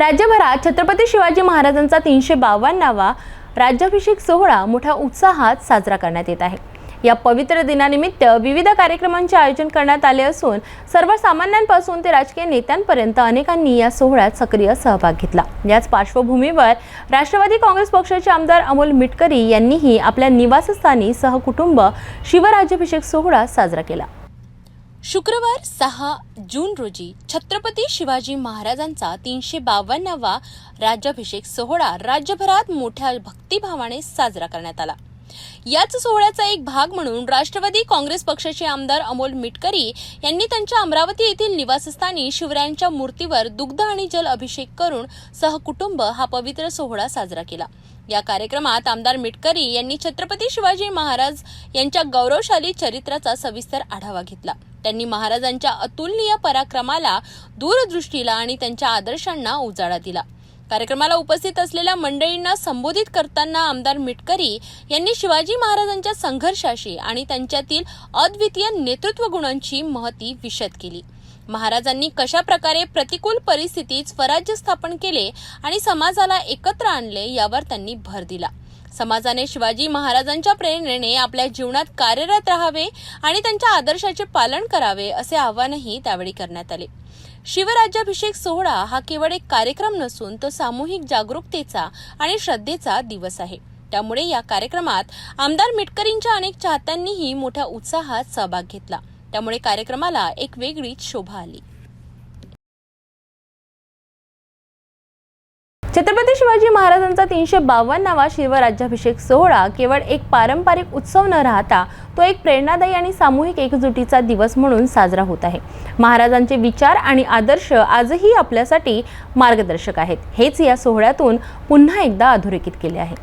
राज्यभरात छत्रपती शिवाजी महाराजांचा तीनशे बावन्नावा राज्याभिषेक सोहळा मोठ्या उत्साहात साजरा करण्यात येत आहे. या पवित्र दिनानिमित्त विविध कार्यक्रमांचे आयोजन करण्यात आले असून सर्वसामान्यांपासून ते राजकीय नेत्यांपर्यंत अनेकांनी या सोहळ्यात सक्रिय सहभाग घेतला. याच पार्श्वभूमीवर राष्ट्रवादी काँग्रेस पक्षाचे आमदार अमोल मिटकरी यांनीही आपल्या निवासस्थानी सहकुटुंब शिवराज्याभिषेक सोहळा साजरा केला. शुक्रवार सहा जून रोजी छत्रपती शिवाजी महाराजांचा तीनशे बावन्नावा राज्याभिषेक सोहळा राज्यभरात मोठ्या भक्तिभावाने साजरा करण्यात आला. याच सोहळ्याचा एक भाग म्हणून राष्ट्रवादी काँग्रेस पक्षाचे आमदार अमोल मिटकरी यांनी त्यांच्या अमरावती येथील निवासस्थानी शिवरायांच्या मूर्तीवर दुग्ध आणि जल अभिषेक करून सहकुटुंब हा पवित्र सोहळा साजरा केला. या कार्यक्रमात आमदार मिटकरी यांनी छत्रपती शिवाजी महाराज यांच्या गौरवशाली चरित्राचा सविस्तर आढावा घेतला. त्यांनी महाराजांच्या अतुलनीय पराक्रमाला दूरदृष्टीला आणि त्यांच्या आदर्शांना उजाळा दिला. कार्यक्रमाला उपस्थित असलेल्या मंडळींना संबोधित करताना आमदार मिटकरी यांनी शिवाजी महाराजांच्या संघर्षाशी आणि त्यांच्यातील अद्वितीय नेतृत्व गुणांची महती विशद केली. महाराजांनी कशा प्रकारे प्रतिकूल परिस्थितीत स्वराज्य स्थापन केले आणि समाजाला एकत्र आणले यावर त्यांनी भर दिला. समाजाने शिवाजी महाराजांच्या प्रेरणेने आपल्या जीवनात कार्यरत राहावे आणि त्यांच्या आदर्शाचे पालन करावे असे आवाहनही त्यावेळी करण्यात आले. शिवराज्याभिषेक सोहळा हा केवळ एक कार्यक्रम नसून तो सामूहिक जागरूकतेचा आणि श्रद्धेचा दिवस आहे. त्यामुळे या कार्यक्रमात आमदार मिटकरींच्या अनेक चाहत्यांनीही मोठ्या उत्साहात सहभाग घेतला. त्यामुळे कार्यक्रमाला एक वेगळीच शोभा आली. छत्रपती शिवाजी महाराजांचा तीनशे बावन्नावा शिवराज्याभिषेक सोहळा केवळ एक पारंपरिक उत्सव न राहता तो एक प्रेरणादायी आणि सामूहिक एकजुटीचा दिवस म्हणून साजरा होत आहे. महाराजांचे विचार आणि आदर्श आजही आपल्यासाठी मार्गदर्शक आहेत. हेच या सोहळ्यातून पुन्हा एकदा अधोरेखित केले आहे.